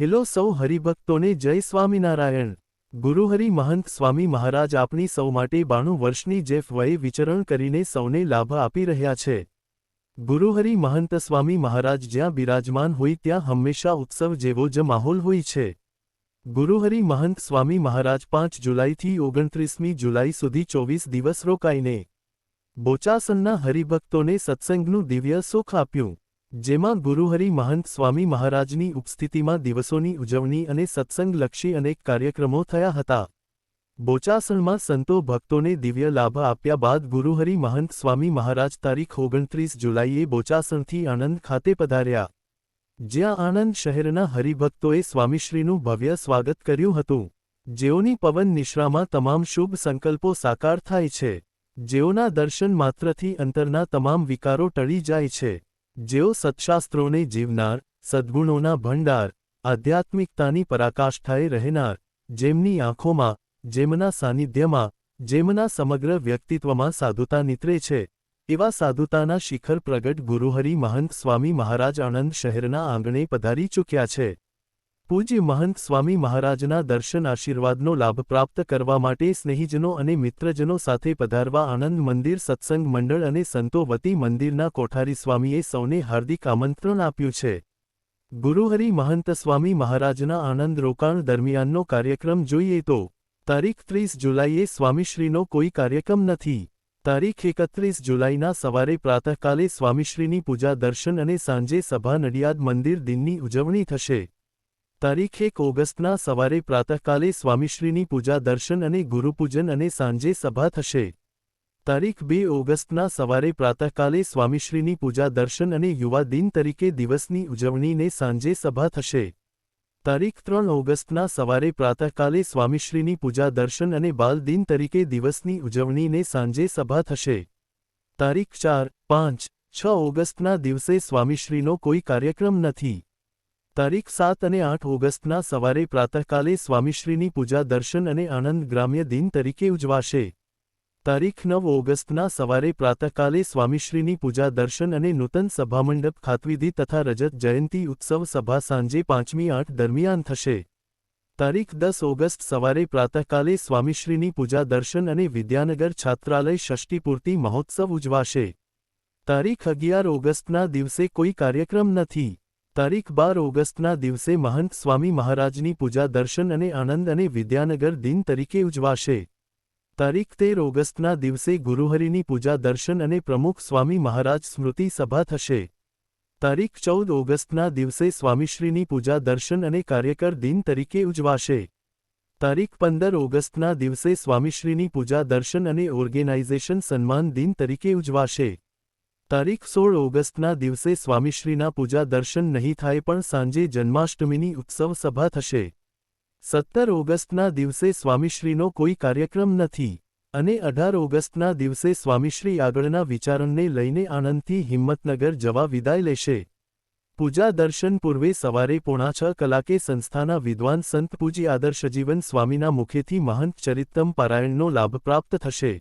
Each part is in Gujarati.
હેલો સૌ હરિભક્તોને જય સ્વામિનારાયણ. ગુરુહરિ મહંત સ્વામી મહારાજ આપણી સૌ માટે બાણું વર્ષની જેફ વયે વિચરણ કરીને સૌને લાભ આપી રહ્યા છે. ગુરુહરિ મહંત સ્વામી મહારાજ જ્યાં બિરાજમાન હોય ત્યાં હંમેશા ઉત્સવ જેવો જ માહોલ હોય છે. ગુરુહરિ મહંત સ્વામી મહારાજ પાંચ જુલાઈથી ઓગણત્રીસમી જુલાઈ સુધી ચોવીસ દિવસ રોકાઈને બોચાસનના હરિભક્તોને સત્સંગનું દિવ્ય સુખ આપ્યું. જેમાં ગુરુહરિ મહંત સ્વામી મહારાજની ઉપસ્થિતિમાં દિવસોની ઉજવણી અને સત્સંગલક્ષી અનેક કાર્યક્રમો થયા હતા. બોચાસણમાં સંતો ભક્તોને દિવ્ય લાભ આપ્યા બાદ ગુરુહરિ મહંત સ્વામી મહારાજ તારીખ ઓગણત્રીસ જુલાઈએ બોચાસણથી આણંદ ખાતે પધાર્યા. જ્યાં આણંદ શહેરના હરિભક્તોએ સ્વામીશ્રીનું ભવ્ય સ્વાગત કર્યું હતું. જેઓની પવન નિશ્રામાં તમામ શુભ સંકલ્પો સાકાર થાય છે. જેઓના દર્શન માત્રથી અંતરના તમામ વિકારો ટળી જાય છે. જેઓ સત્શાસ્ત્રોને જીવનાર, સદ્ગુણોના ભંડાર, આધ્યાત્મિકતાની પરાકાષ્ઠાએ રહેનાર, જેમની આંખોમાં, જેમના સાનિધ્યમાં, જેમના સમગ્ર વ્યક્તિત્વમાં સાધુતા નીતરે છે, એવા સાધુતાના શિખર પ્રગટ ગુરુહરિ મહંત સ્વામી મહારાજ આણંદ શહેરના આંગણે પધારી ચૂક્યા છે. પૂજ્ય મહંત સ્વામી મહારાજના દર્શન આશીર્વાદનો લાભ પ્રાપ્ત કરવા માટે સ્નેહીજનો અને મિત્રજનો સાથે પધારવા આનંદ મંદિર સત્સંગ મંડળ અને સંતો વતી મંદિરના કોઠારી સ્વામીએ સૌને હાર્દિક આમંત્રણ આપ્યું છે. ગુરુહરિ મહંત સ્વામી મહારાજના આનંદ રોકાણ દરમિયાનનો કાર્યક્રમ જોઈએ તો, તારીખ ત્રીસ જુલાઈએ સ્વામીશ્રીનો કોઈ કાર્યક્રમ નથી. તારીખ એકત્રીસ જુલાઈના સવારે પ્રાતઃકાલે સ્વામીશ્રીની પૂજા દર્શન અને સાંજે સભા નડિયાદ મંદિર દિનની ઉજવણી થશે. તારીખ એક ઓગસ્ટના સવારે પ્રાતઃકાલે સ્વામીશ્રીની પૂજા દર્શન અને ગુરુપૂજન અને સાંજે સભા થશે. તારીખ બે ઓગસ્ટના સવારે પ્રાતઃકાલે સ્વામીશ્રીની પૂજા દર્શન અને યુવા દિન તરીકે દિવસની ઉજવણીને સાંજે સભા થશે. તારીખ ત્રણ ઓગસ્ટના સવારે પ્રાતઃકાલે સ્વામીશ્રીની પૂજા દર્શન અને બાલ દિન તરીકે દિવસની ઉજવણીને સાંજે સભા થશે. તારીખ ચાર પાંચ છ ઓગસ્ટના દિવસે સ્વામીશ્રીનો કોઈ કાર્યક્રમ નથી. તારીખ સાત અને આઠ ઓગસ્ટના સવારે પ્રાતઃકાલે સ્વામીશ્રીની પૂજા દર્શન અને આનંદ ગ્રામ્ય દિન તરીકે ઉજવાશે. તારીખ નવ ઓગસ્ટના સવારે પ્રાતઃકાલે સ્વામીશ્રીની પૂજા દર્શન અને નૂતન સભામંડપ ખાતવિધિ તથા રજત જયંતી ઉત્સવ સભા સાંજે પાંચમી આઠ દરમિયાન થશે. તારીખ દસ ઓગસ્ટ સવારે પ્રાતઃકાલે સ્વામીશ્રીની પૂજા દર્શન અને વિદ્યાનગર છાત્રાલય ષષ્ઠીપૂર્તિ મહોત્સવ ઉજવાશે. તારીખ અગિયાર ઓગસ્ટના દિવસે કોઈ કાર્યક્રમ નથી. તારીખ બાર ઓગસ્ટના દિવસે મહંત સ્વામી મહારાજની પૂજા દર્શન અને આનંદ અને વિદ્યાનગર દિન તરીકે ઉજવાશે. તારીખ તેર ઓગસ્ટના દિવસે ગુરુહરિની પૂજા દર્શન અને પ્રમુખ સ્વામી મહારાજ સ્મૃતિ સભા થશે. તારીખ ચૌદ ઓગસ્ટના દિવસે સ્વામીશ્રીની પૂજા દર્શન અને કાર્યકર દિન તરીકે ઉજવાશે. તારીખ પંદર ઓગસ્ટના દિવસે સ્વામીશ્રીની પૂજા દર્શન અને ઓર્ગેનાઇઝેશન સન્માન દિન તરીકે ઉજવાશે. તારીખ સોળ ઓગસ્ટના દિવસે સ્વામીશ્રીના પૂજા દર્શન નહીં થાય પણ સાંજે જન્માષ્ટમીની ઉત્સવ સભા થશે. સત્તર ઓગસ્ટના દિવસે સ્વામીશ્રીનો કોઈ કાર્યક્રમ નથી અને અઢાર ઓગસ્ટના દિવસે સ્વામીશ્રી આગળના વિચારણને લઈને આનંદથી હિંમતનગર જવા વિદાય લેશે. પૂજા દર્શન પૂર્વે સવારે પોણા છ કલાકે સંસ્થાના વિદ્વાન સંત પૂજી આદર્શજીવન સ્વામીના મુખેથી મહંત ચરિત્તમ પારાયણનો લાભ પ્રાપ્ત થશે.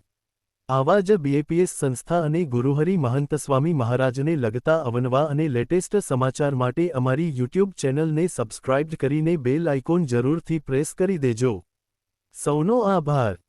આવા જ બીએપીએસ સંસ્થા અને ગુરુહરિ મહંતસ્વામી મહારાજને લગતા અવનવા અને લેટેસ્ટ સમાચાર માટે અમારી યુટ્યુબ ચેનલને સબસ્ક્રાઇબ કરીને બેલ આઇકોન જરૂરથી પ્રેસ કરી દેજો. સૌનો આભાર.